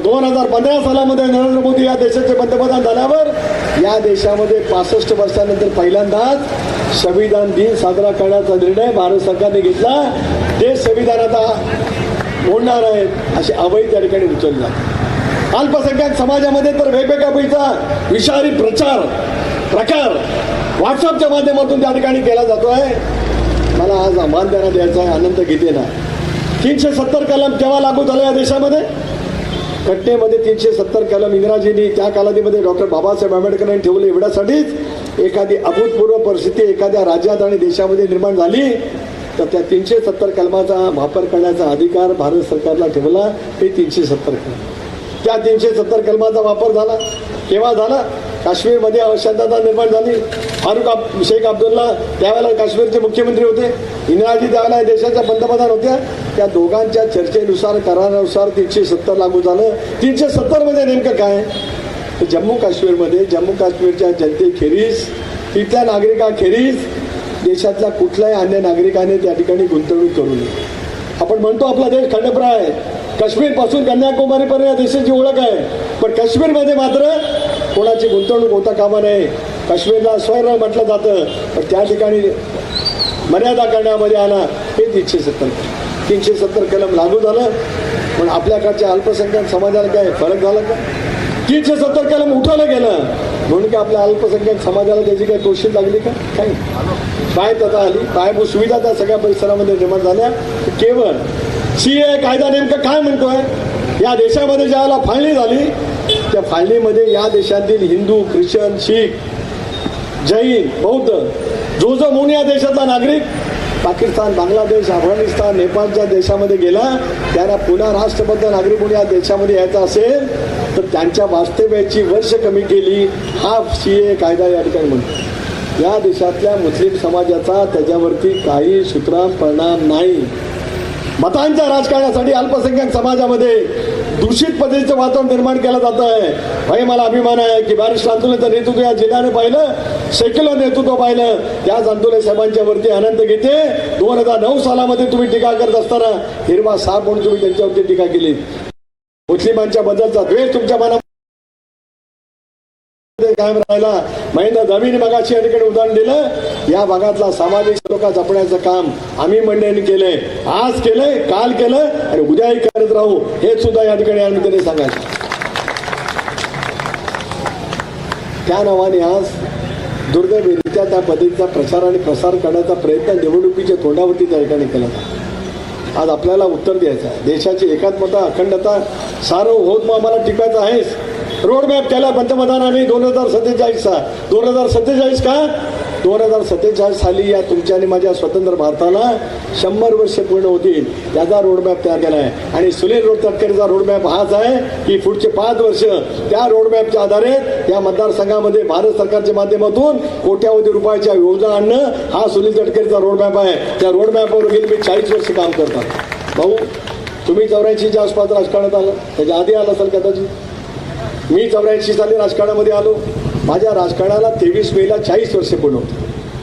दोन हजार पंधरा सालामध्ये नरेंद्र मोदी या देशाचे पंतप्रधान झाल्यावर या देशामध्ये पासष्ट वर्षानंतर पहिल्यांदाच संविधान दिन साजरा करण्याचा निर्णय भारत सरकारने घेतला. ते संविधान आता मोडणार आहेत अशी अवैध त्या ठिकाणी उचलला जाते. अल्पसंख्याक समाजामध्ये तर वेगवेगळ्या पैसा विषारी प्रचार प्रकार व्हॉट्सअपच्या माध्यमातून त्या ठिकाणी केला जातो आहे मला आज आव्हान देण्यात द्यायचं आहे आनंद घेते ना. तीनशे सत्तर कलम केव्हा लागू झाला या देशामध्ये? घटनेमध्ये तीनशे सत्तर कलम इंद्राजींनी त्या कालावधीमध्ये डॉक्टर बाबासाहेब आंबेडकरांनी ठेवले एवढ्यासाठीच एखादी अभूतपूर्व परिस्थिती एखाद्या राज्यात आणि देशामध्ये निर्माण झाली तर त्या तीनशे सत्तर कलमाचा वापर करण्याचा अधिकार भारत सरकारला ठेवला हे तीनशे सत्तर कलम. त्या तीनशे सत्तर कलमाचा वापर झाला. केव्हा झाला? काश्मीरमध्ये अशांतता निर्माण झाली. फारुख शेख अब्दुल्ला त्यावेळेला काश्मीरचे मुख्यमंत्री होते. इंदिराजी त्यावेळेला देशाच्या पंतप्रधान होत्या. त्या दोघांच्या चर्चेनुसार करारानुसार तीनशे सत्तर लागू झालं. तीनशे सत्तरमध्ये म्हणजे नेमकं काय? जम्मू काश्मीरमध्ये जम्मू काश्मीरच्या जनतेखेरीज तिथल्या नागरिकाखेरीज देशातल्या कुठल्याही अन्य नागरिकाने त्या ठिकाणी गुंतवणूक करू नये. आपण म्हणतो आपला देश खंडप्राय आहे. काश्मीरपासून कन्याकुमारीपर्यंत या देशाची ओळख आहे. पण काश्मीरमध्ये मात्र कोणाची गुंतवणूक होता कामा नये. काश्मीरला स्वैर म्हटलं जातं. पण त्या ठिकाणी मर्यादा करण्यामध्ये आला हे तीनशे सत्तर. तीनशे सत्तर कलम लागू झालं. पण आपल्याकडच्या अल्पसंख्याक समाजाला काय फरक झाला का? तीनशे सत्तर कलम उठवलं गेलं. म्हणून की आपल्या अल्पसंख्याक समाजाला त्याची काही तोषी लागली का? काही पाय तथा आली. पायाभूत सुविधा त्या सगळ्या परिसरामध्ये निर्माण झाल्या. केवळ सी ए कायदा नेमकं काय म्हणतोय? या देशामध्ये ज्यावेळेला फाळणी झाली त्या फाळणीमध्ये या देशातील हिंदू ख्रिश्चन शीख जैन बौद्ध जो जो म्हणून या देशातला नागरिक पाकिस्तान बांगलादेश अफगाणिस्तान नेपाळच्या देशामध्ये गेला त्यांना पुन्हा राष्ट्रबद्ध नागरिक म्हणून या देशामध्ये यायचा असेल तर त्यांच्या वास्तव्याची वर्ष कमी केली हा सी ए कायदा या ठिकाणी म्हणतो. या देशातल्या मुस्लिम समाजाचा त्याच्यावरती काही सूत्राम परिणाम नाही. मतांच्या राजकारणासाठी अल्पसंख्याक समाजामध्ये दूषित पद्धतीचं वातावरण निर्माण केलं जात आहे. भाई मला अभिमान आहे की बॅरिस्ट आंदोलनाचं नेतृत्व या जिल्ह्याने पाहिलं सेक्युलर नेतृत्व पाहिलं. त्याच आंदोलन साहेबांच्या वरती आनंद घेते. दोन हजार नऊ सालामध्ये तुम्ही टीका करत असताना हिरवा साप म्हणून तुम्ही त्यांच्यावरती टीका केली. मुस्लिमांच्या बद्दलचा द्वेष तुमच्या मनात कायम राहिला. महेंद्र दवीने भागाची या उदाहरण दिलं. या भागातला सामाजिक लोका जपण्याचं काम आम्ही मंडळींनी केलंय. आज केलंय काल केलं आणि उद्याही करत राहू. हे सुद्धा या ठिकाणी आम्ही सांगायचं. त्या नावाने आज दुर्दैवरित्या त्या पद्धतीचा प्रचार आणि प्रसार करण्याचा प्रयत्न निवडणुकीच्या तोंडावरती त्या ठिकाणी केला. आज आपल्याला उत्तर द्यायचं आहे. देशाची एकात्मता अखंडता सार्वभौम आम्हाला टिकायचं आहेच. रोड मॅप केला पंतप्रधानांनी दोन हजार सत्तेचाळीसचा दोन हजार सत्तेचाळीस का? दोन हजार सत्तेचाळीस साली या तुमच्या आणि माझ्या स्वतंत्र भारताला शंभर वर्ष पूर्ण होतील. त्याचा रोडमॅप तयार केला आहे. आणि सुनील रोड तटकरेचा रोडमॅप हाच आहे की पुढचे पाच वर्ष त्या रोडमॅपच्या आधारे या मतदारसंघामध्ये भारत सरकारच्या माध्यमातून कोट्यावधी रुपयाच्या योजना आणणं हा सुनील तटकरेचा रोडमॅप आहे. त्या रोडमॅपवर गेली मी चाळीस वर्ष काम करतात भाऊ तुम्ही चौऱ्याऐंशीच्या आसपास राजकारणात आलं. त्याच्या आधी आला सर कदाचित. मी चौऱ्याऐंशी साली राजकारणामध्ये आलो. माझ्या राजकारणाला तेवीस मेला चाळीस वर्ष पूर्ण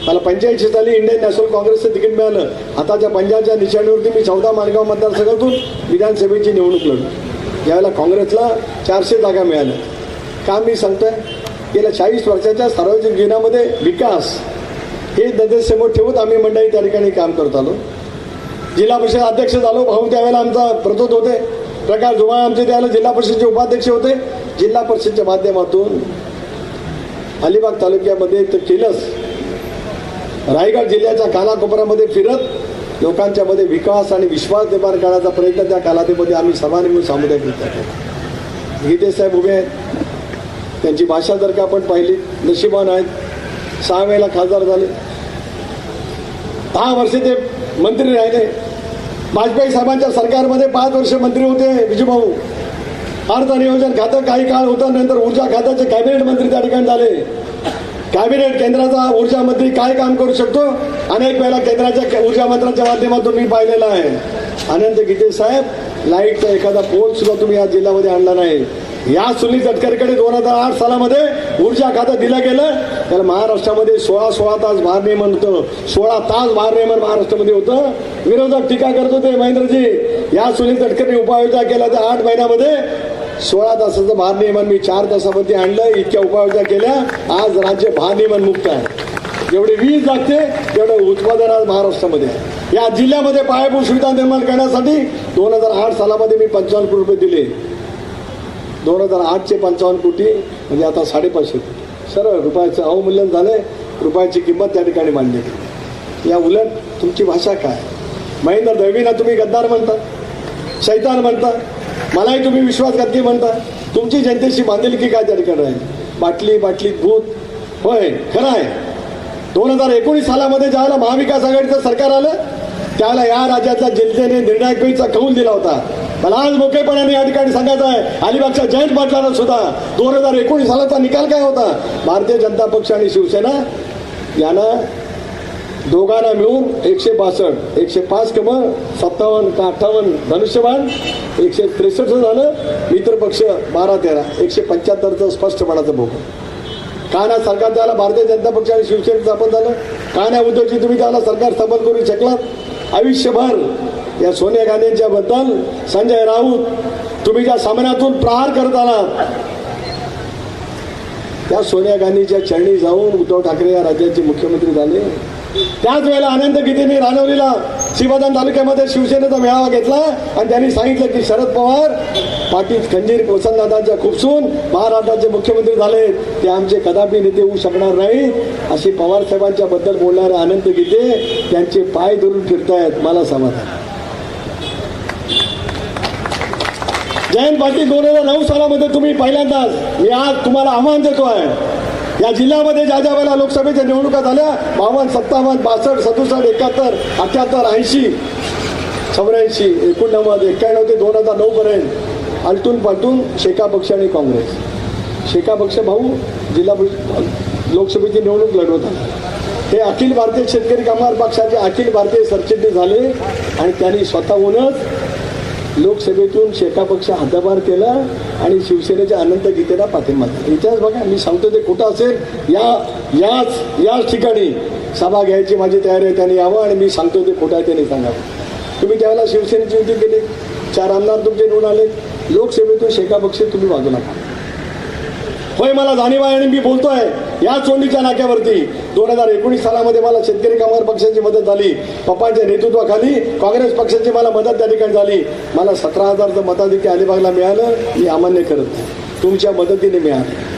मला पंच्याऐंशी साली इंडियन नॅशनल काँग्रेसचं तिकीट मिळालं. आताच्या पंजाबच्या निशाणीवरती मी चौदा माणगाव मतदारसंघातून विधानसभेची निवडणूक लढलो. यावेळेला काँग्रेसला चारशे जागा मिळाल्या. का मी सांगतोय? गेल्या चाळीस वर्षाच्या सार्वजनिक जीवनामध्ये विकास हे नजरेसमोर ठेवत आम्ही मंडळी त्या ठिकाणी काम करत आलो. जिल्हा परिषद अध्यक्ष झालो. भाऊ त्यावेळेला आमचा प्रतोद होते. प्रकाश धुमाळ आमचे त्यावेळेला जिल्हा परिषदचे उपाध्यक्ष होते. जिल्हा परिषदच्या माध्यमातून अलिबाग तालुक्यामध्ये तर केलंच. रायगड जिल्ह्याच्या कानाकोपऱ्यामध्ये फिरत लोकांच्या मध्ये विकास आणि विश्वास निर्माण करण्याचा प्रयत्न त्या कालावधीमध्ये आम्ही सर्वांनी मिळून सामुदायिक केला. गीते साहेब उभे आहेत. त्यांची भाषा जर का आपण पाहिली नशिबान आहेत. सहा वेळेला खासदार झाले. दहा वर्षे ते मंत्री राहिले. वाजपेयी साहेबांच्या सरकारमध्ये पाच वर्ष मंत्री होते विजूभाऊ. अर्थ नियोजन खातं काही काळ होतं नंतर ऊर्जा खात्याचे कॅबिनेट मंत्री त्या ठिकाणी झाले. कॅबिनेट केंद्राचा ऊर्जा मंत्री काय काम करू शकतो? अनेक वेळेला केंद्राच्या ऊर्जा मंत्र्यांच्या माध्यमातून मी पाहिलेला आहे. आनंद गीते साहेब लाईटचा एखादा पोल सुद्धा तुम्ही या जिल्ह्यामध्ये आणला नाही. या सुनील तटकरेकडे दोन हजार आठ सालामध्ये ऊर्जा खातं दिलं गेलं. त्याला महाराष्ट्रामध्ये सोळा सोळा तास भारनियमन होतं. सोळा तास भारनियमन महाराष्ट्रामध्ये होतं. विरोधक टीका करत होते महेंद्रजी या सुनील तटकरेने उपाययोजना केल्या त्या आठ महिन्यामध्ये. सोळा तासाचं भारनियमन मी चार तासामध्ये आणलं इतक्या उपाययोजना केल्या आज राज्य भारनियमन मुक्त आहे. जेवढे वीज लागते तेवढं उत्पादन आज महाराष्ट्रामध्ये या जिल्ह्यामध्ये पायाभूत सुविधा निर्माण करण्यासाठी दोन हजार आठ सालामध्ये मी पंचावन्न कोटी रुपये दिले. दोन हजार आठचे पंचावन्न कोटी म्हणजे आता साडेपाचशे सर सरळ रुपयाचं अवमूल्यन झालंय रुपयाची किंमत त्या ठिकाणी मांडली. या उलट तुमची भाषा काय? महेंद्र दळवींना तुम्ही गद्दार म्हणता शैतान म्हणता मलाही तुम्ही विश्वासघातकी म्हणता. तुमची जनतेशी बांधिलकी काय त्या ठिकाणी? आहे बाटली बाटली भूत. होय खरं आहे. दोन हजार एकोणीस सालामध्ये ज्यावेळेला महाविकास आघाडीचं सरकार आलं त्याला या राज्याच्या जनतेने निर्णायक वेळीचा कौल दिला होता. मला आज मोकळेपणाने या ठिकाणी सांगायचं आहे. अलिबागच्या जयंत पाटलांना सुद्धा दोन हजार एकोणीस सालाचा निकाल काय होता? भारतीय जनता पक्ष आणि शिवसेना यांना दोघांना मिळून एकशे बासष्ट एकशे पाच कम सत्तावन्न का अठ्ठावन्न धनुष्यबाण एकशे त्रेसष्ट झालं मित्रपक्ष बारा तेरा एकशे पंच्याहत्तरचं स्पष्टपणाचं भोग. का ना सरकार त्याला भारतीय जनता पक्ष आणि शिवसेना स्थापन झालं. का ना उद्धवजी तुम्ही त्याला सरकार स्थापन करू शकलात. आयुष्यभर या सोनिया गांधींच्या बद्दल संजय राऊत तुम्ही ज्या सामन्यातून प्रहार करत आलात त्या सोनिया गांधीच्या चरणी जाऊन उद्धव ठाकरे या राज्याचे मुख्यमंत्री झाले. त्याच वेळेला आनंद गीतेंनी रानवलीला श्रीवर्धन तालुक्यामध्ये शिवसेनेचा मेळावा घेतला आणि त्यांनी सांगितलं की शरद पवार पाटील खंजीर वसंतदादांच्या खुपसून महाराष्ट्राचे मुख्यमंत्री झाले ते आमचे कदापि नेते होऊ शकणार नाही अशी पवार साहेबांच्या बद्दल बोलणारे आनंद गीते त्यांचे पाय धरून फिरतायत. मला समाधान. जयंत पाटील दोन हजार नऊ सालामध्ये तुम्ही पहिल्यांदाच मी आज तुम्हाला आव्हान देतो आहे या जिल्ह्यामध्ये ज्या ज्या वेळेला लोकसभेच्या निवडणुका झाल्या बावन्न सत्तावन्न बासष्ट सदुसष्ट एकाहत्तर अठ्याहत्तर ऐंशी चौऱ्याऐंशी एकोणनव्वद एक्क्याण्णव ते दोन हजार नऊ पर्यंत आलटून पालटून शेका पक्ष आणि काँग्रेस. शेका पक्ष भाऊ जिल्हा लोकसभेची निवडणूक लढवतात हे अखिल भारतीय शेतकरी कामगार पक्षाचे अखिल भारतीय सरचिटणीस झाले आणि त्यांनी स्वतःहूनच लोकसभेतून शेका पक्ष हद्दपार केला आणि शिवसेनेच्या अनंत गीतेला पाठिंबा इतिहास बघा मी सांगतो ते कुठं असेल? या याच याच ठिकाणी सभा घ्यायची माझी तयारी आहे त्याने यावं आणि मी सांगतो ते खोटं आहे त्याने सांगावं. तुम्ही त्यावेळेला शिवसेनेची युती केली. चार आमदार तुमचे निवडून आले. लोकसभेतून शेका पक्ष तुम्ही बाजूला नका. होय मला जाणीव आहे आणि मी बोलतोय या चोंडीच्या नाक्यावरती. दोन हजार एकोणीस सालामध्ये मला शेतकरी कामगार पक्षाची मदत झाली. पप्पांच्या नेतृत्वाखाली काँग्रेस पक्षाची मला मदत त्या ठिकाणी झाली. मला सतरा हजारचं मताधिक्य अलिबागला मिळालं मी अमान्य करत तुमच्या मदतीने मिळालं.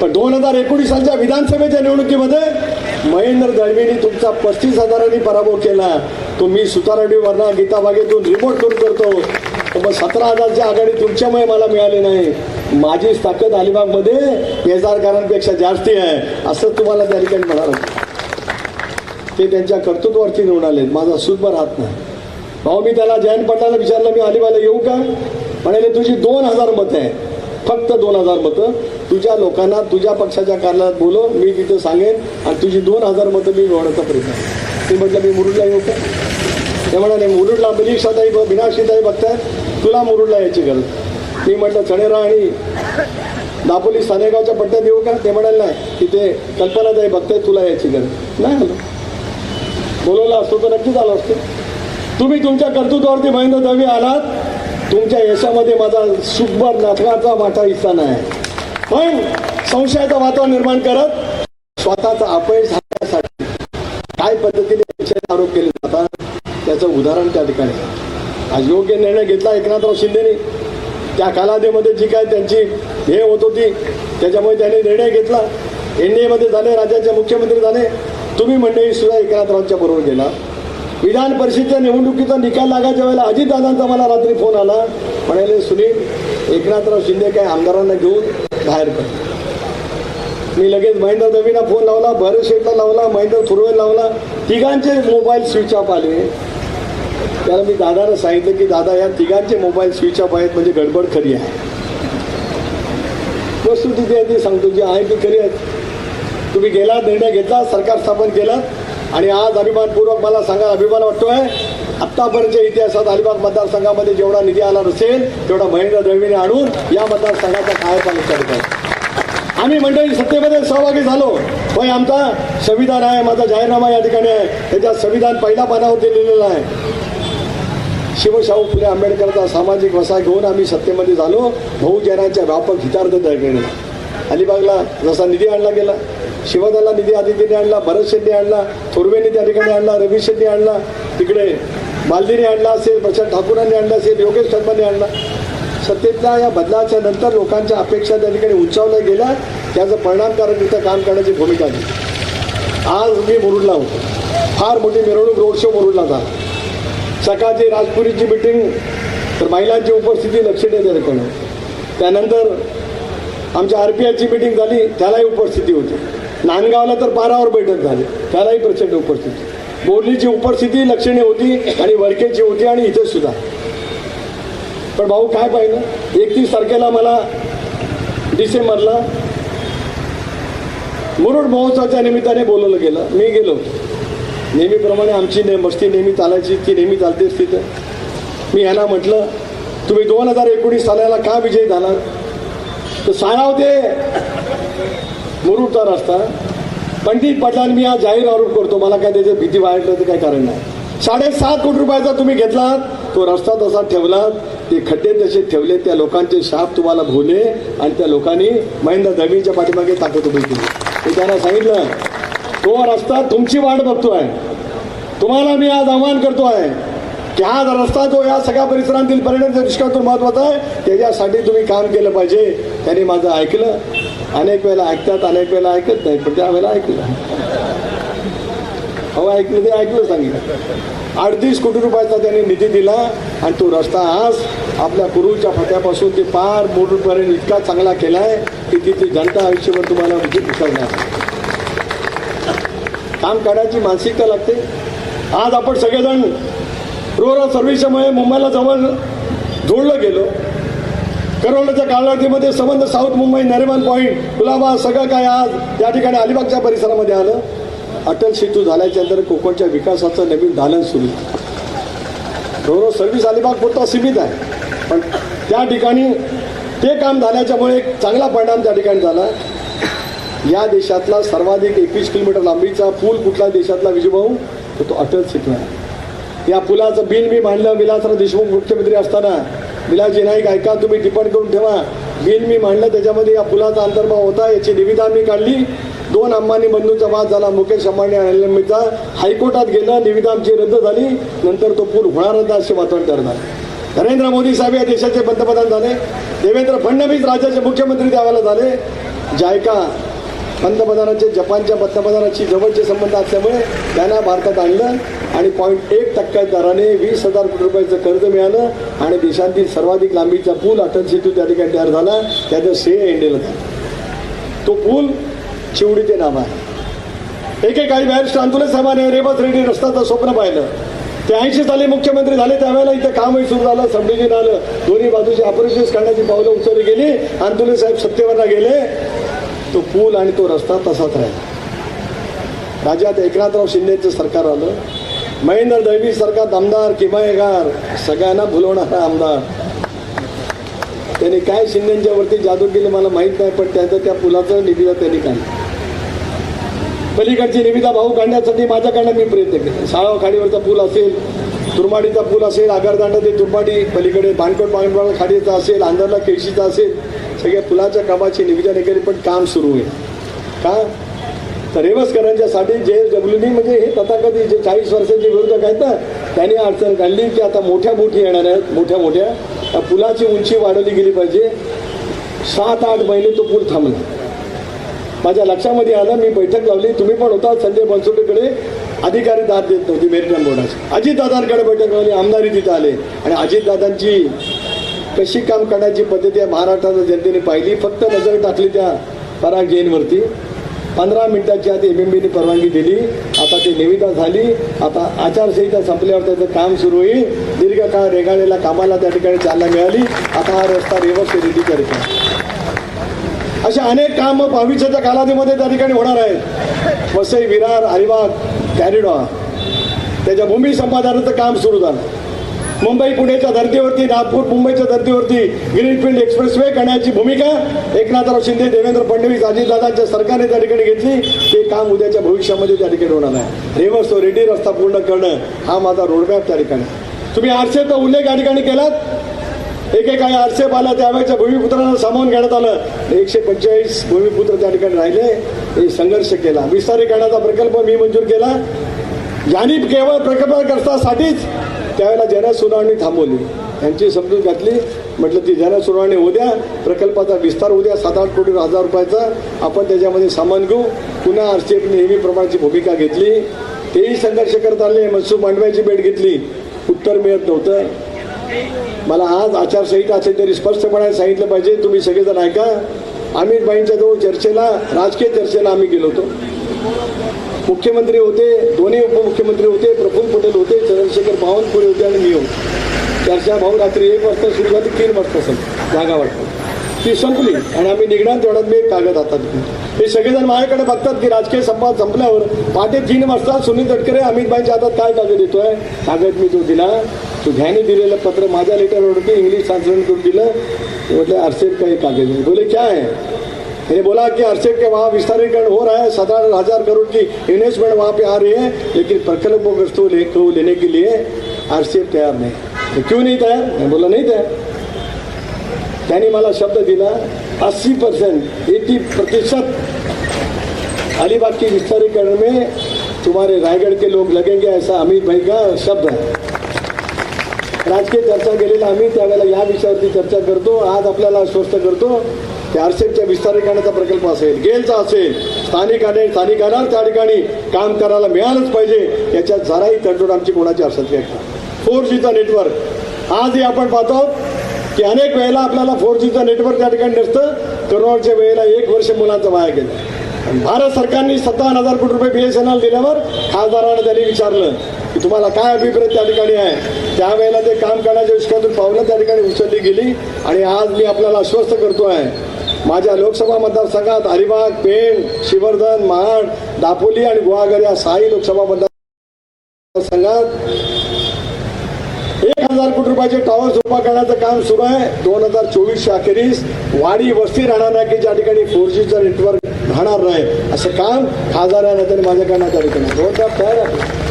पण दोन हजार एकोणीस सालच्या विधानसभेच्या निवडणुकीमध्ये महेंद्र दळवींनी तुमचा पस्तीस हजारांनी पराभव केला. तो मी सुतारडीवरनं गीता बागेतून रिपोर्ट करून करतो. तर मग सतरा हजारची आघाडी तुमच्यामुळे मला मिळाली नाही. माझी ताकद अलिबागमध्ये पेजारकारांपेक्षा जास्ती आहे असं तुम्हाला त्या ठिकाणी म्हणाल ते त्यांच्या कर्तृत्वावरती निवडून आले माझा सुदभर हात नाही. भाऊ मी त्याला जयंत पाटलांना विचारलं मी अलिबागला येऊ का? म्हणाले तुझी दोन हजार मतं आहे फक्त दोन हजार मतं. तुझ्या लोकांना तुझ्या पक्षाच्या कार्यालयात बोलव मी तिथं सांगेन आणि तुझी दोन हजार मतं मी मिळवण्याचा प्रयत्न ते म्हटलं मी मुरुडला येऊ का? ते म्हणाले मुरुडला मिलिक्षाताई बिनाशीताई बघताय. तुला मुरुडला यायची गरज मी म्हटलं चणेरा आणि दापोली सानेगावच्या पट्ट्यात येऊ का? ते म्हणाले नाही तिथे कल्पनाताई बघताय तुला यायची गरज. नाही आलो. बोलवलं असतो तर नक्कीच आलो असतो. तुम्ही तुमच्या कर्तृत्वावरती महेंद्र दवे आलात? तुमच्या यशामध्ये माझा सुखभर नाटकाचा मोठा हिस्सा नाही पण संशयाचं वातावरण निर्माण करत स्वतःचा अपयश झाल्यासाठी काय पद्धतीने आरोप केले जातात त्याचं उदाहरण त्या ठिकाणी. आज योग्य निर्णय घेतला एकनाथराव शिंदेने. त्या कालावधीमध्ये जी काय त्यांची हे होत होती त्याच्यामुळे त्यांनी निर्णय घेतला. एन डी एमध्ये झाले राज्याचे मुख्यमंत्री झाले. तुम्ही मंडळी सुद्धा एकनाथरावांच्या बरोबर गेला. विधान परिषदेच्या निवडणुकीचा निकाल लागायच्या वेळेला अजितदादांचा मला रात्री फोन आला. म्हणाले सुनील एकनाथराव शिंदे काय आमदारांना घेऊन बाहेर पडले मी लगेच महेंद्र दवीना फोन लावला भरत शेठला लावला महेंद्र थुरवेल लावला. तिघांचे मोबाईल स्विच ऑफ आले. त्याला मी दादाला सांगितलं की दादा या तिघांचे मोबाईल स्विच ऑफ आहेत म्हणजे गडबड खरी आहे. वस्तुस्थिती आहे ती सांगतो जी आहे ती खरी आहे. तुम्ही गेलात निर्णय घेतला सरकार स्थापन केलं आणि आज अभिमानपूर्वक मला सांगा अभिमान वाटतोय आत्तापर्यंतच्या इतिहासात अलिबाग मतदारसंघामध्ये जेवढा निधी आला नसेल तेवढा महेंद्र दळवीने आणून या मतदारसंघाचा कायपालट करत आहे आम्ही मंडळी सत्तेमध्ये सहभागी झालो. पण आमचा संविधान आहे माझा जाहीरनामा या ठिकाणी आहे. त्याच्यात संविधान पहिल्या पानावरती लिहिलेला आहे. शिवशाहू फुले आंबेडकरचा सामाजिक वसा घेऊन आम्ही सत्तेमध्ये झालो. बहुजनांच्या व्यापक हितार्थ दळणे अलिबागला जसा निधी आणला गेला शिवदाला निधी आदितीने आणला भरत शेट्टी आणला थोरवेने त्या ठिकाणी आणला रवी शेट्टी आणला तिकडे मालदीने आणला असेल प्रशांत ठाकूरांनी आणला असेल योगेश शर्माने आणला. सत्तेतल्या या बदलाच्या नंतर लोकांच्या अपेक्षा त्या ठिकाणी उंचावल्या गेल्या. त्याचं परिणामकारकरित्या काम करण्याची भूमिका घेतली. आज मी मुरुडला होतो. फार मोठी मिरवणूक रोड शो मुरुडला झाला. सकाळची राजपुरीची मिटिंग तर महिलांची उपस्थिती लक्षणीय त्या ठिकाणी त्यानंतर आमच्या आर पी आयची मिटिंग झाली त्यालाही उपस्थिती होती. नांदगावला तर पारावर बैठक झाली त्यालाही प्रचंड उपस्थिती. बोर्लीची उपस्थिती लक्षणीय होती आणि वरकेची होती आणि इथे सुद्धा. पण भाऊ काय पाहिलं? एकतीस तारखेला मला डिसेंबरला मुरुड महोत्सवाच्या निमित्ताने बोलवलं गेलं. मी गेलो नेहमीप्रमाणे आमची ने मस्ती नेहमी चालायची ती नेहमी चालतेच तिथं. मी ह्यांना म्हटलं तुम्ही दोन हजार एकोणीस सालाला का विजयी झाला तर सांगाव ते. मुरुडचा रस्ता. पंडित पाटलांनी मी आज जाहीर आरोप करतो मला काय त्याची भीती वाटलं तर काय कारण नाही. साडेसात कोटी रुपयाचा तुम्ही घेतलात तो रस्ता तसा ठेवला ते खड्डे तसे ठेवले त्या लोकांचे शाप तुम्हाला भोले आणि त्या लोकांनी महेंद्र धर्मीच्या पाठीमागे ताकद उभी केली. मी त्यांना सांगितलं तो रस्ता तुमची वाट बघतोय. तुम्हाला मी आज आव्हान करतो आहे की हा रस्ता जो या सगळ्या परिसरातील पर्यटनच्या दृष्टीतून महत्त्वाचा आहे त्याच्यासाठी तुम्ही काम केलं पाहिजे. त्यांनी माझं ऐकलं. अनेक वेळेला ऐकतात अनेक वेळेला ऐकत नाही पण त्यावेळेला ऐकलं. हो ऐकलं ते ऐकलं सांगितलं. अडतीस कोटी रुपयाचा त्यांनी निधी दिला आणि तो रस्ता आज आपल्या कुरूच्या फट्यापासून ते पार मोठपर्यंत इतका चांगला केला आहे की तिथे जनता आयुष्यभर तुम्हाला म्हणजे काम करण्याची मानसिकता लागते. आज आपण सगळेजण रोरो सर्व्हिसमुळे मुंबईला जवळ जोडलं गेलो. करोनाच्या कालावधीमध्ये संबंध साऊथ मुंबई नरेमान पॉईंट कुलाबा सगळं काय आज त्या ठिकाणी अलिबागच्या परिसरामध्ये आलं. अटल सेतू झाल्याच्यानंतर कोकणच्या विकासाचं नवीन दालन सुरू. रोरो सर्व्हिस अलिबाग पुरता सीमित आहे. पण त्या ठिकाणी ते काम झाल्याच्यामुळे एक चांगला परिणाम त्या ठिकाणी झाला. या देशातला सर्वाधिक एकवीस किलोमीटर लांबीचा पूल कुठला देशातला विजयभाऊ तर तो अटल सेतू आहे या पुलाचं बिल मी मांडलं विलासराव देशमुख मुख्यमंत्री असताना. विलासजी नाईक ऐका तुम्ही टिप्पणी करून ठेवा. बिल मी मांडलं त्याच्यामध्ये या पुलाचा अंतर्भाव होता. याची निविदा मी काढली. दोन अंबानी बंधूंचा वाद झाला. मुकेश अंबानी आणि अनिल हायकोर्टात गेला. निविदा आमची रद्द झाली. नंतर तो पूल होणारच असे वातावरण करणार नरेंद्र मोदी साहेब या देशाचे पंतप्रधान झाले. देवेंद्र फडणवीस राज्याचे मुख्यमंत्री त्यावेळेला झाले. जायका पंतप्रधानांचे जपानच्या पंतप्रधानांशी जवळचे संबंध असल्यामुळे त्यांना भारतात आणलं आणि पॉईंट एक टक्का दराने वीस हजार कोटी रुपयाचं कर्ज मिळालं आणि देशातील सर्वाधिक लांबीचा पूल अटल सेतू त्या ठिकाणी तयार झाला. त्याचं श्रेय एंडेला झालं. तो पूल चिवडी ते नाव आहे. एकेकाळी बॅरिस्टर आंदोलन साहेबांनी रेवत रेड्डी रस्त्याचं स्वप्न पाहिलं. ते ऐंशी साली मुख्यमंत्री झाले त्यावेळेला इथं कामही सुरू झालं सबडिव्हिजन आलं. दोन्ही बाजूचे ऑपरेशन्स करण्याची पावलं उचलली गेली. आंदोलन साहेब सत्तेवरला गेले. तो पूल आणि तो रस्ता तसाच राहिला. राज्यात एकनाथराव शिंदेचं सरकार आलं. महेंद्र दैवी सरकार आमदार किमयेगार सगळ्यांना भुलवणारा आमदार. त्यांनी काय शिंदेच्या वरती जादू केली मला माहीत नाही पण त्याचं त्या पुलाचं निविदा त्यांनी काढलं. पलीकडची निविदा भाऊ काढण्यासाठी माझ्याकडनं मी प्रयत्न केले. साळाव खाडीवरचा पूल असेल तुरमाडीचा पूल असेल आगारदांडा ते तुरमाडी पलीकडे भानकोट बांगडवाडा खाडीचा असेल आंधरला केळशीचा असेल सगळ्या पुलाच्या कामाची निविदा केली पण काम सुरू आहे. का? तर रेवसकरांच्यासाठी जे डब्ल्यूनी म्हणजे हे तथाकथित जे चाळीस वर्षाचे विरोधक आहेत ना त्यांनी अडचण काढली की आता मोठ्या मोठी येणार आहेत मोठ्या मोठ्या. त्या पुलाची उंची वाढवली गेली पाहिजे. सात आठ महिने तो पूल थांबला. माझ्या लक्षामध्ये आलं मी बैठक लावली. तुम्ही पण होता संजय बनसोडेकडे अधिकारी दाद देत नव्हती मेरिटाईम बोर्डाची. अजितदादांकडे बैठक लावली आमदारी तिथं आले. आणि अजितदादांची कशी काम करण्याची पद्धती आहे महाराष्ट्राच्या जनतेने पाहिली? फक्त नजर टाकली त्या पराग जैनवरती पंधरा मिनिटाची आधी एम एम बीने परवानगी दिली. आता ती निविदा झाली. आता आचारसंहिता संपल्यावर त्याचं काम सुरू होईल. दीर्घकाळ रेगाळलेल्या कामाला त्या ठिकाणी चालना मिळाली. आता हा रस्ता रिवर्स रेडी करत अशा अनेक कामं भविष्याच्या कालावधीमध्ये त्या ठिकाणी होणार आहेत. वसई विरार अलिबाग कॅरिडॉर. त्याच्या भूमी संपादनाचं काम सुरू झालं. मुंबई पुण्याच्या धर्तीवरती नागपूर मुंबईच्या धर्तीवरती ग्रीनफील्ड एक्सप्रेसवे करण्याची भूमिका एकनाथराव शिंदे देवेंद्र फडणवीस अजितदादांच्या सरकारने त्या ठिकाणी घेतली. ते काम उद्याच्या भविष्यामध्ये त्या ठिकाणी होणार आहे रेवर्स तो रेडी रस्ता पूर्ण करणं हा माझा रोडमॅप त्या ठिकाणी. तुम्ही आरसेचा उल्लेख या ठिकाणी केलात? एकेकाळी आरसेप आला त्यावेळेच्या भूमिपुत्रांना सामावून घेण्यात आलं. एकशे पंचेचाळीस भूमिपुत्र त्या ठिकाणी राहिले. हे संघर्ष केला. विस्तारीकरणाचा प्रकल्प मी मंजूर केला. यांनी केवळ प्रकल्पग्रस्तासाठीच त्यावेळेला जनसुनावणी थांबवली. यांची समजूत घातली. म्हटलं ती जनसुनावणी उद्या प्रकल्पाचा विस्तार उद्या सात आठ कोटी हजार रुपयाचा आपण त्याच्यामध्ये सामान घेऊ. पुन्हा आरसीएफ नेहमीप्रमाणेची भूमिका घेतली. तेही संघर्ष करत आले. मनसुख मांडव्याची भेट घेतली. उत्तर मिळत नव्हतं. मला आज आचारसंहिता असेल तरी स्पष्टपणे सांगितलं पाहिजे. तुम्ही सगळेजण ऐका. अमित भाईंच्या जवळ चर्चेला राजकीय चर्चेला आम्ही गेलो होतो. मुख्यमंत्री होते दोन्ही उपमुख्यमंत्री होते प्रफुल्ल पटेल होते चंद्रशेखर बावनकुळे होते आणि मी होते. चर्चा भाऊ रात्री एक वाजता सुरू झाली तीन वाजता सर जागा वाटतं ती संपली आणि आम्ही निघणार तेवढ्यात मी कागद हातात हे सगळेजण माझ्याकडे बघतात की राजकीय संवाद संपल्यावर पहाटे तीन वाजता सुनील तटकरे अमितभाईच्या हातात काय कागद येतोय? कागद मी तो दिला तो घ्याने दिलेलं पत्र माझ्या लेटरवरती इंग्लिश ट्रान्सलेट करून दिलं. म्हटलं आरसेप काही कागद बोले काय आहे इन्हें बोला कि अरसेप के वहाँ विस्तारीकरण हो रहा है सत्रह हजार करोड़ की इन्वेस्टमेंट वहाँ पे आ रही है लेकिन प्रकल्पों ले, को लेने के लिए आरसीएफ तैयार नहीं तो क्यों नहीं तैयार? मैं बोला नहीं तैयार। त्यांनी मला शब्द दिला अस्सी परसेंट एटी प्रतिशत अलीबाग के विस्तारीकरण में तुम्हारे रायगढ़ के लोग लगेंगे ऐसा अमित भाई का शब्द है। राजकीय चर्चा केलेला आम्ही त्यावेळेला या विषयावरती चर्चा करतो आज आपल्याला आश्वस्त करतो ते आरसेपच्या विस्तारीकरणाचा प्रकल्प असेल गेलचा असेल स्थानिकाने स्थानिकांना त्या ठिकाणी काम करायला मिळालंच पाहिजे याच्यात जराही तडजोड आमची कोणाची असत नाही. फोर जीचा नेटवर्क आजही आपण पाहतो की अनेक वेळेला आपल्याला फोर जीचं नेटवर्क त्या ठिकाणी नसतं. करोनाच्या वेळेला एक वर्ष मुलांचं वाया गेलं. भारत सरकारने सत्तावन्न हजार कोटी रुपये बी एस एन एल दिल्यावर खासदारांना त्यांनी विचारलं की तुम्हाला काय अभिप्राय त्या ठिकाणी आहे? त्यावेळेला ते काम करण्याच्या विषयातून पावलं त्या ठिकाणी उचलली गेली आणि आज मी आपल्याला आश्वस्त करतो आहे माझ्या लोकसभा मतदारसंघात अलिबाग पेण शिवर्धन महाड दापोली आणि गुहागर या सहाही लोकसभा मतदारसंघात एक हजार कोटी रुपयाचे टॉवर उभा करण्याचं काम सुरू आहे. दोन हजार चोवीसच्या अखेरीस वाडी वस्ती राहणार नाही की ज्या ठिकाणी फोर जीचं नेटवर्क राहणार नाही. असं काम खासदार या नेत्याने माझ्याकडनं त्या दोन जबाबदार तयार आहे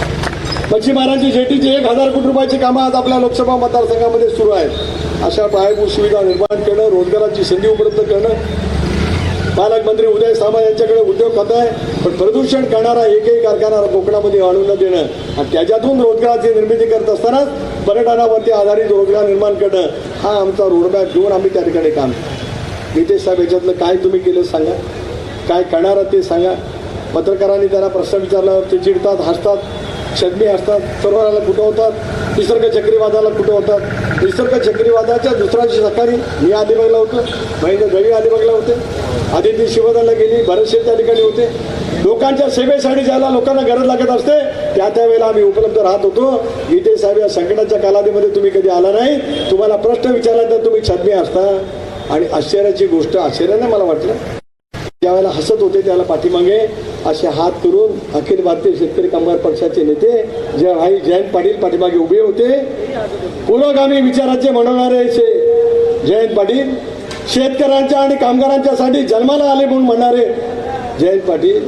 मच्छीमारांची जेटीची एक हजार कोटी रुपयाची कामं आज आपल्या लोकसभा मतदारसंघामध्ये सुरू आहेत. अशा पायाभूत सुविधा निर्माण करणं रोजगाराची संधी उपलब्ध करणं. पालकमंत्री उदय सामंत यांच्याकडे उद्योग खातं आहे पण प्रदूषण करणारा एकही कारखाना कोकणामध्ये आणून न देणं. आणि त्याच्यातून रोजगाराची निर्मिती करत असतानाच पर्यटनावरती आधारित रोजगार निर्माण करणं हा आमचा रोडमॅप घेऊन आम्ही त्या ठिकाणी काम नितेश साहेब याच्यातलं काय तुम्ही केलं सांगा? काय करणार ते सांगा? पत्रकारांनी त्याला प्रश्न विचारल्यावर ते चिडतात हसतात. छदमी असतात सरोवराला कुठं होतात निसर्ग चक्रीवादाला कुठं होतात निसर्ग चक्रीवादाच्या दुसऱ्या दिवशी सकाळी मी अलिबागला होतो महेंद्र गवी अलिबागला होते. आदिती शिवदाला गेली बरेचसे त्या ठिकाणी होते. लोकांच्या सेवेसाठी ज्याला लोकांना गरज लागत असते त्या त्यावेळेला आम्ही उपलब्ध राहत होतो. गीते साहेब या संकटाच्या कालावधीमध्ये तुम्ही कधी आला नाही? तुम्हाला प्रश्न विचारला तर तुम्ही छदमी असता. आणि आश्चर्याची गोष्ट आश्चर्याने मला वाटलं. ज्यावेळेला हसत होते त्याला पाठीमागे असे हात करून अखिल भारतीय शेतकरी कामगार पक्षाचे नेते जे भाई जयंत पाटील पाठीमागे उभे होते. पुरोगामी विचाराचे म्हणणारे जयंत पाटील शेतकऱ्यांच्या आणि कामगारांच्यासाठी जन्माला आले म्हणून म्हणणारे जयंत पाटील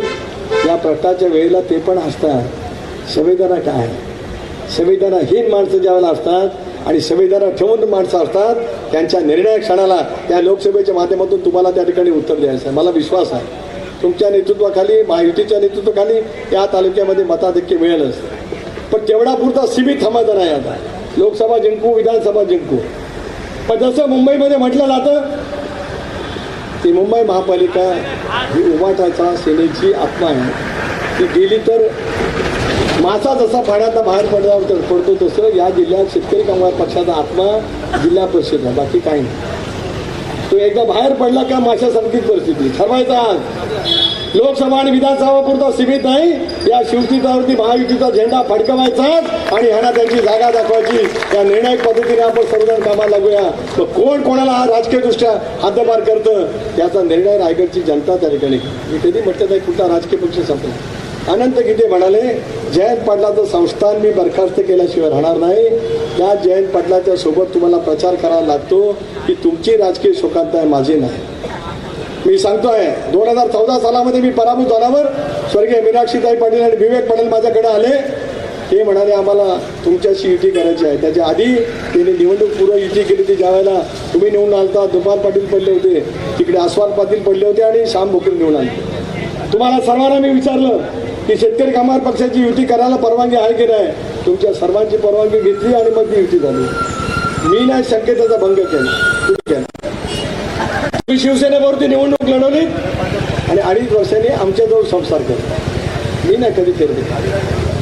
या प्रश्नाच्या वेळेला ते पण असतात संवेदना काय? संविधानहीन माणसं ज्यावेळेला असतात आणि संविधानात ठेवून माणसं असतात त्यांच्या निर्णायक क्षणाला त्या लोकसभेच्या माध्यमातून तुम्हाला त्या ठिकाणी उत्तर द्यायचं आहे. मला विश्वास आहे. तुमच्या नेतृत्वाखाली महायुतीच्या नेतृत्वाखाली या तालुक्यामध्ये मताधिक्य मिळेलच. पण तेवढा पुरता सीमित थांबायचा नाही आता लोकसभा जिंकू विधानसभा जिंकू. पण जसं मुंबईमध्ये म्हटलं जातं ती मुंबई महापालिका ही उमाटाचा सेनेची आत्मा आहे. ती गेली तर मासा जसा पाण्याचा बाहेर पडला पडतो तसं या जिल्ह्यात शेतकरी कामगार पक्षाचा आत्मा जिल्हा परिषद आहे. बाकी काही नाही. तो एकदा बाहेर पडला का माशासारखीच परिस्थिती. ठरवायचा आज. लोकसभा आणि विधानसभा पुरता सीमित नाही. या शिवसेनेवरती महायुतीचा झेंडा फडकवायचा आणि ह्यांना त्यांची जागा दाखवायची. या निर्णायक पद्धतीने आपण सर्वजण कामाला लागूया. मग कोण कोणाला हा राजकीयदृष्ट्या हातभार करतं त्याचा निर्णय रायगडची जनता त्या ठिकाणी मी कधी म्हटलं नाही कुठला राजकीय पक्ष संपला. अनंत गीते म्हणाले जयंत पाटलाचं संस्थान मी बरखास्त केल्याशिवाय राहणार नाही. त्या जयंत पाटलाच्या सोबत तुम्हाला प्रचार करावा लागतो की तुमची राजकीय शोकांत आहे माझी नाही. मी सांगतोय दोन हजार चौदा सालामध्ये मी पराभूत झाल्यावर स्वर्गीय मीनाक्षीताई पाटील आणि विवेक पाटील माझ्याकडे आले. ते म्हणाले आम्हाला तुमच्याशी युती करायची आहे. त्याच्या आधी त्यांनी निवडणूक पूर्व युती केली ती ज्या वेळेला तुम्ही निवडून आलता दुपार पाटील पडले होते तिकडे आस्वाद पाटील पडले होते आणि श्याम भोकरे निवडून आले. तुम्हाला सर्वांना मी विचारलं की शेतकरी कामगार पक्षाची युती करायला परवानगी आहे की नाही तुमच्या सर्वांची परवानगी घेतली आणि मग ती युती झाली. मी नाही संकेताचा भंग केला. तुम्ही शिवसेनेवरती निवडणूक लढवली आणि अडीच वर्षांनी आमच्याजवळ संसार केला. मी नाही कधी केली.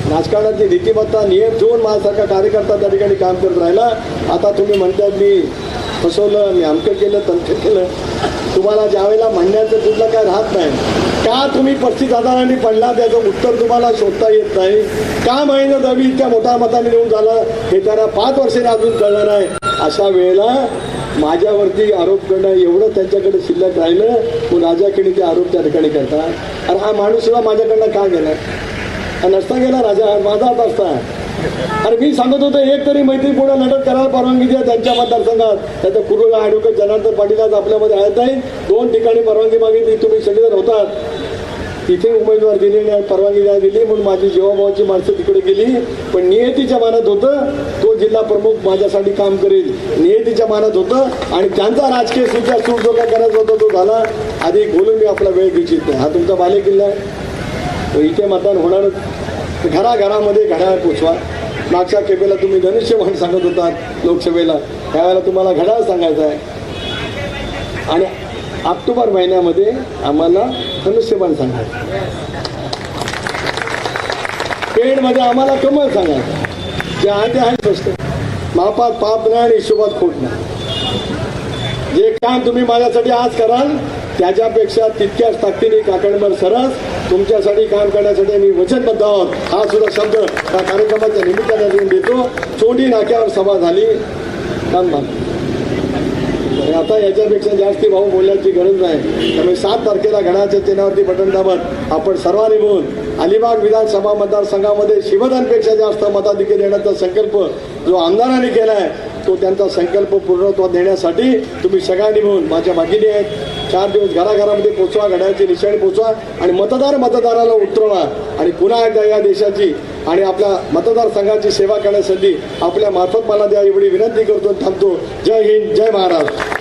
राजकारणाची रीतिमत्ता नियम ठेवून माझ्यासारखा कार्यकर्ता त्या ठिकाणी काम करत राहिला. आता तुम्ही म्हणतात मी फसवलं मी अमकं केलं तंत्र केलं. तुम्हाला ज्यावेळेला म्हणण्याचं कुठलं काय राहत नाही. का तुम्ही पस्तीस हजारांनी पडला त्याचं उत्तर तुम्हाला शोधता येत नाही? का महिना दवी इतक्या मोठ्या मताने निवडून झालं? हे त्यांना पाच वर्षाने अजून कळलं नाही अशा वेळेला माझ्यावरती आरोप करणं एवढं त्यांच्याकडे शिल्लक राहिलं तो राजाकडे ते आरोप त्या ठिकाणी करतात. अरे हा माणूस सुद्धा माझ्याकडनं का गेला नसता गेला राजा माझा हात असता. अरे मी सांगत होतो एक तरी मैत्रीपूर्ण लढत करायला परवानगी द्या त्यांच्या मतदारसंघात. त्याचं कुरुला ॲडव्होकेट जनार्दन पाटील आज आपल्यामध्ये आहेत नाही. दोन ठिकाणी परवानगी मागितली तुम्ही सगळेजण होतात. तिथे उमेदवार दिले नाही परवानगी नाही दिली म्हणून माझी जीवाभावाची माणसं तिकडे गेली. पण नियतीच्या मानात होतं तो जिल्हा प्रमुख माझ्यासाठी काम करेल. नियतीच्या मानात होतं आणि त्यांचा राजकीय सुद्धा सूट जो काय करायचा होता तो झाला. आधी बोलून मी आपला वेळ घेऊ इच्छित नाही. हा तुमचा बालेकिल्ला आहे. इथे मतदान होणारच. घराघरामध्ये घड्याळ पोचवा. मागच्या केपेला तुम्ही धनुष्यबाण सांगत होतात लोकसभेला. त्यावेळेला तुम्हाला घड्याळ सांगायचं आहे. आणि ऑक्टोबर महिन्यामध्ये आम्हाला धनुष्यबाण सांगायचं पेडमध्ये आम्हाला कमल सांगायचं जे आहे ते आहे स्वस्त मापात पाप नाही आणि हिशोबात खोट नाही. जे काम तुम्ही माझ्यासाठी आज कराल त्याच्यापेक्षा तितक्याच ताकदीने काकडंबर सरस तुमच्यासाठी काम करण्यासाठी मी वचनबद्ध आहोत. हा सुद्धा शब्द त्या कार्यक्रमाच्या निमित्ताने देतो. चोंडी नाक्यावर सभा झाली. काम आता याच्यापेक्षा जास्त भाऊ बोलण्याची गरज नाही. त्यामुळे सात तारखेला घडाच्या चिन्हावरती बटन दाबत आपण सर्वांनी मिळून अलिबाग विधानसभा मतदारसंघामध्ये शिवदानपेक्षा जास्त मताधिकारी देण्याचा संकल्प जो आमदारांनी केला आहे तो त्यांचा संकल्प पूर्णत्वात देण्यासाठी तुम्ही सगळ्यांनी मिळून माझ्या भागिनी आहेत. चार दिवस घराघरामध्ये पोचवा घड्याची निशाणी पोचवा आणि मतदार मतदाराला उतरवा. आणि पुन्हा एकदा या देशाची आणि आपल्या मतदारसंघाची सेवा करण्यासाठी आपल्या मार्फत मला द्या एवढी विनंती करतो थांबतो. जय हिंद जय महाराष्ट्र.